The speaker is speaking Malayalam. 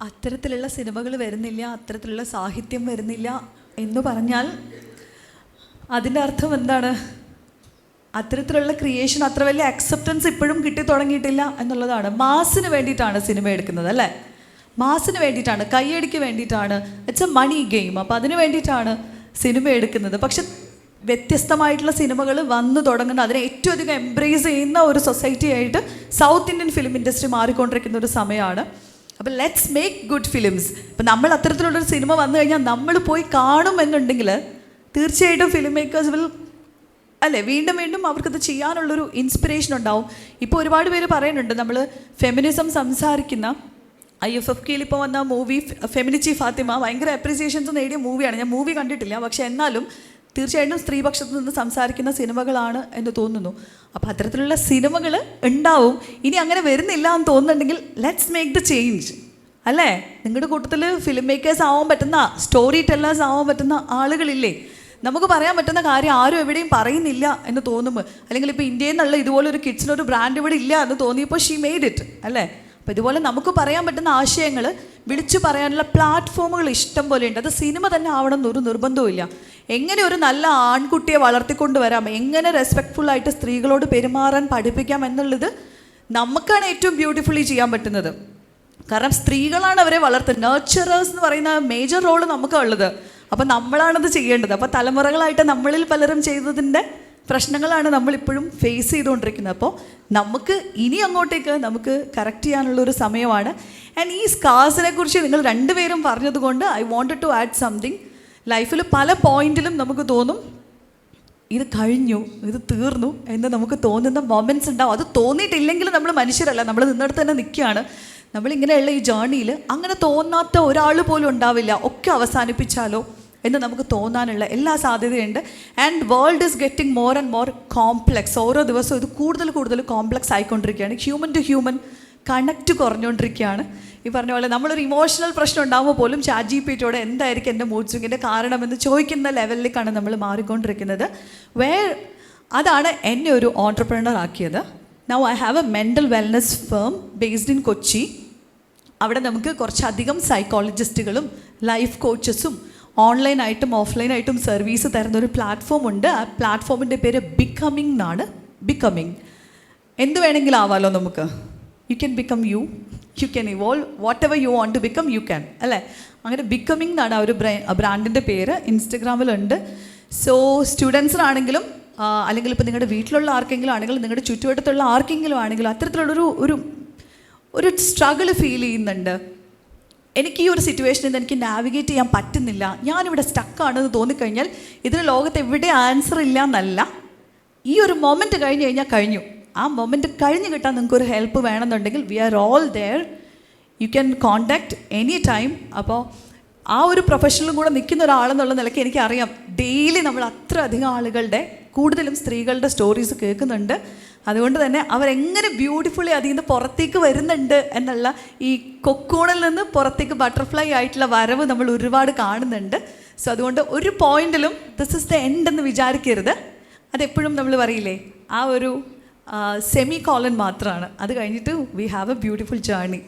അത്തരത്തിലുള്ള സിനിമകൾ വരുന്നില്ല അത്തരത്തിലുള്ള സാഹിത്യം വരുന്നില്ല എന്ന് പറഞ്ഞാൽ അതിന്റെ അർത്ഥം എന്താണ്? അത്തരത്തിലുള്ള ക്രിയേഷൻ അത്ര വലിയ അക്സെപ്റ്റൻസ് ഇപ്പോഴും കിട്ടി തുടങ്ങിയിട്ടില്ല എന്നുള്ളതാണ്. മാസിന് വേണ്ടിയിട്ടാണ് സിനിമ എടുക്കുന്നത് അല്ലേ? മാസിന് വേണ്ടിയിട്ടാണ് കൈയടിക്ക് വേണ്ടിയിട്ടാണ്. ഇറ്റ്സ് എ മണി ഗെയിം അപ്പോൾ അതിന് വേണ്ടിയിട്ടാണ് സിനിമ എടുക്കുന്നത്. പക്ഷെ വ്യത്യസ്തമായിട്ടുള്ള സിനിമകൾ വന്നു തുടങ്ങുന്ന അതിനെ ഏറ്റവും അധികം എംബ്രേസ് ചെയ്യുന്ന ഒരു സൊസൈറ്റി ആയിട്ട് സൗത്ത് ഇന്ത്യൻ ഫിലിം ഇൻഡസ്ട്രി മാറിക്കൊണ്ടിരിക്കുന്ന ഒരു സമയമാണ്. അപ്പോൾ ലെറ്റ്സ് മേക്ക് ഗുഡ് ഫിലിംസ് ഇപ്പം നമ്മൾ അത്തരത്തിലുള്ളൊരു സിനിമ വന്നു കഴിഞ്ഞാൽ നമ്മൾ പോയി കാണും എന്നുണ്ടെങ്കിൽ തീർച്ചയായിട്ടും ഫിലിം മേക്കേഴ്സ് വിൽ അല്ലേ? വീണ്ടും വീണ്ടും അവർക്കത് ചെയ്യാനുള്ളൊരു ഇൻസ്പിറേഷൻ ഉണ്ടാവും. ഇപ്പോൾ ഒരുപാട് പേര് പറയുന്നുണ്ട് നമ്മൾ ഫെമിനിസം സംസാരിക്കുന്ന ഐ എഫ് എഫ് കെയിൽ ഇപ്പോൾ വന്ന മൂവി ഫെമിനിച്ചി ഫാത്തിമ ഭയങ്കര അപ്രിസിയേഷൻസ് നേടിയ മൂവിയാണ് ഞാൻ മൂവി കണ്ടിട്ടില്ല. പക്ഷെ എന്നാലും തീർച്ചയായിട്ടും സ്ത്രീപക്ഷത്ത് നിന്ന് സംസാരിക്കുന്ന സിനിമകളാണ് എന്ന് തോന്നുന്നു. അപ്പോൾ അത്തരത്തിലുള്ള സിനിമകൾ ഉണ്ടാവും. ഇനി അങ്ങനെ വരുന്നില്ല എന്ന് തോന്നുന്നുണ്ടെങ്കിൽ ലെറ്റ്സ് മേക്ക് ദ ചേഞ്ച് അല്ലേ? നിങ്ങളുടെ കൂട്ടത്തിൽ ഫിലിം മേക്കേഴ്സ് ആവാൻ പറ്റുന്ന സ്റ്റോറി ടെല്ലേഴ്സ് ആവാൻ പറ്റുന്ന ആളുകളില്ലേ? നമുക്ക് പറയാൻ പറ്റുന്ന കാര്യം ആരും എവിടെയും പറയുന്നില്ല എന്ന് തോന്നുമ്പോൾ അല്ലെങ്കിൽ ഇപ്പോൾ ഇന്ത്യയിൽ നിന്നുള്ള ഇതുപോലെ ഒരു കിഡ്സിനൊരു ബ്രാൻഡ് ഇവിടെ ഇല്ല എന്ന് തോന്നിയപ്പോൾ ഷീ മെയ്ഡ് ഇറ്റ് അല്ലേ? അപ്പോൾ ഇതുപോലെ നമുക്ക് പറയാൻ പറ്റുന്ന ആശയങ്ങൾ വിളിച്ചു പറയാനുള്ള പ്ലാറ്റ്ഫോമുകൾ ഇഷ്ടം പോലെ ഉണ്ട്. അത് സിനിമ തന്നെ ആവണം എന്നൊരു നിർബന്ധവുമില്ല. എങ്ങനെ ഒരു നല്ല ആൺകുട്ടിയെ വളർത്തിക്കൊണ്ട് വരാം? എങ്ങനെ റെസ്പെക്ട്ഫുൾ ആയിട്ട് സ്ത്രീകളോട് പെരുമാറാൻ പഠിപ്പിക്കാം എന്നുള്ളത് നമുക്കാണ് ഏറ്റവും ബ്യൂട്ടിഫുള്ളി ചെയ്യാൻ പറ്റുന്നത്. കാരണം സ്ത്രീകളാണ് അവരെ വളർത്തുന്നത്. നേർച്ചറേഴ്സ് എന്ന് പറയുന്ന മേജർ റോൾ നമുക്കുള്ളത് ഉള്ളത്. അപ്പം നമ്മളാണത് ചെയ്യേണ്ടത്. അപ്പോൾ തലമുറകളായിട്ട് നമ്മളിൽ പലരും ചെയ്തതിന്റെ പ്രശ്നങ്ങളാണ് നമ്മളിപ്പോഴും ഫേസ് ചെയ്തുകൊണ്ടിരിക്കുന്നത്. അപ്പോൾ നമുക്ക് ഇനി അങ്ങോട്ടേക്ക് നമുക്ക് കറക്റ്റ് ചെയ്യാനുള്ള ഒരു സമയമാണ്. ആൻഡ് ഈ സ്കാസിനെ കുറിച്ച് നിങ്ങൾ രണ്ടുപേരും പറഞ്ഞതുകൊണ്ട് I wanted to add something ലൈഫിൽ പല പോയിന്റിലും നമുക്ക് തോന്നും ഇത് കഴിഞ്ഞു ഇത് തീർന്നു എന്ന് നമുക്ക് തോന്നുന്ന മൊമെന്റ്സ് ഉണ്ടാവും. അത് തോന്നിയിട്ടില്ലെങ്കിൽ നമ്മൾ മനുഷ്യരല്ല. നമ്മൾ നിന്നിടത്ത് തന്നെ നിൽക്കുകയാണ്. നമ്മളിങ്ങനെയുള്ള ഈ ജേർണിയിൽ അങ്ങനെ തോന്നാത്ത ഒരാൾ പോലും ഉണ്ടാവില്ല. ഒക്കെ അവസാനിപ്പിച്ചാലോ എന്ന് നമുക്ക് തോന്നാനുള്ള എല്ലാ സാധ്യതയുണ്ട്. And world is getting more and more complex ഓരോ ദിവസവും ഇത് കൂടുതൽ കൂടുതൽ കോംപ്ലെക്സ് ആയിക്കൊണ്ടിരിക്കുകയാണ്. ഹ്യൂമൻ ടു ഹ്യൂമൻ കണക്റ്റ് കുറഞ്ഞുകൊണ്ടിരിക്കുകയാണ്. ഈ പറഞ്ഞ പോലെ നമ്മളൊരു ഇമോഷണൽ പ്രശ്നം ഉണ്ടാകുമ്പോൾ പോലും ചാറ്റ് ജി പി ടിയോടെ എന്തായിരിക്കും എന്റെ മൂഡ് സ്വിങ്ങിന്റെ കാരണമെന്ന് ചോദിക്കുന്ന ലെവലിലേക്കാണ് നമ്മൾ മാറിക്കൊണ്ടിരിക്കുന്നത്. വേ അതാണ് എന്നെ ഒരു ഓൺടർപ്രണർ ആക്കിയത്. Now I have a mental wellness firm based in Kochi. അവിടെ നമുക്ക് കുറച്ചധികം സൈക്കോളജിസ്റ്റുകളും ലൈഫ് കോച്ചസും ഓൺലൈനായിട്ടും ഓഫ്ലൈനായിട്ടും സർവീസ് തരുന്ന ഒരു പ്ലാറ്റ്ഫോം ഉണ്ട്. ആ പ്ലാറ്റ്ഫോമിന്റെ പേര് ബിക്കമിങ് എന്നാണ്. ബിക്കമിങ് എന്ത് വേണമെങ്കിലും ആവാലോ നമുക്ക്? You can become you you can evolve whatever you want to become you can അല്ലേ? അങ്ങനെ ബിക്കമിങ് എന്നാണ് ആ ഒരു ബ്രാൻഡിന്റെ പേര്. ഇൻസ്റ്റഗ്രാമിലുണ്ട് സോ സ്റ്റുഡൻസിനാണെങ്കിലും അല്ലെങ്കിൽ ഇപ്പോൾ നിങ്ങളുടെ വീട്ടിലുള്ള ആർക്കെങ്കിലും ആണെങ്കിലും നിങ്ങളുടെ ചുറ്റുവട്ടത്തുള്ള ആർക്കെങ്കിലും ആണെങ്കിലും അത്തരത്തിലുള്ളൊരു ഒരു ഒരു സ്ട്രഗിൾ ഫീൽ ചെയ്യുന്നുണ്ട്. എനിക്ക് ഈ ഒരു സിറ്റുവേഷനിൽ നിന്ന് എനിക്ക് നാവിഗേറ്റ് ചെയ്യാൻ പറ്റുന്നില്ല. ഞാനിവിടെ സ്റ്റക്കാണെന്ന് തോന്നിക്കഴിഞ്ഞാൽ ഇതിന് ലോകത്ത് എവിടെ ആൻസർ ഇല്ല എന്നല്ല ഈ ഒരു മൊമെന്റ് കഴിഞ്ഞ് കഴിഞ്ഞാൽ കഴിഞ്ഞു. ആ മൊമെന്റ് കഴിഞ്ഞ് കിട്ടാൻ നിങ്ങൾക്ക് ഒരു ഹെൽപ്പ് വേണമെന്നുണ്ടെങ്കിൽ we are all there you can contact any time അപ്പോൾ ആ ഒരു പ്രൊഫഷനിലും കൂടെ നിൽക്കുന്ന ഒരാളെന്നുള്ള നിലയ്ക്ക് എനിക്കറിയാം. ഡെയിലി നമ്മൾ അത്ര അധികം ആളുകളുടെ കൂടുതലും സ്ത്രീകളുടെ സ്റ്റോറീസ് കേൾക്കുന്നുണ്ട്. അതുകൊണ്ട് തന്നെ അവരെങ്ങനെ ബ്യൂട്ടിഫുള്ളി അതിൽ നിന്ന് പുറത്തേക്ക് വരുന്നുണ്ട് എന്നുള്ള ഈ കൊക്കൂണിൽ നിന്ന് പുറത്തേക്ക് ബട്ടർഫ്ലൈ ആയിട്ടുള്ള വരവ് നമ്മൾ ഒരുപാട് കാണുന്നുണ്ട്. സോ അതുകൊണ്ട് ഒരു പോയിന്റിലും ദിസ് ഇസ് ദ എൻഡ് എന്ന് വിചാരിക്കരുത്. അതെപ്പോഴും നമ്മൾ പറയില്ലേ? ആ ഒരു സെമി കോളൻ മാത്രമാണ് അത് കഴിഞ്ഞിട്ട് we have a beautiful journey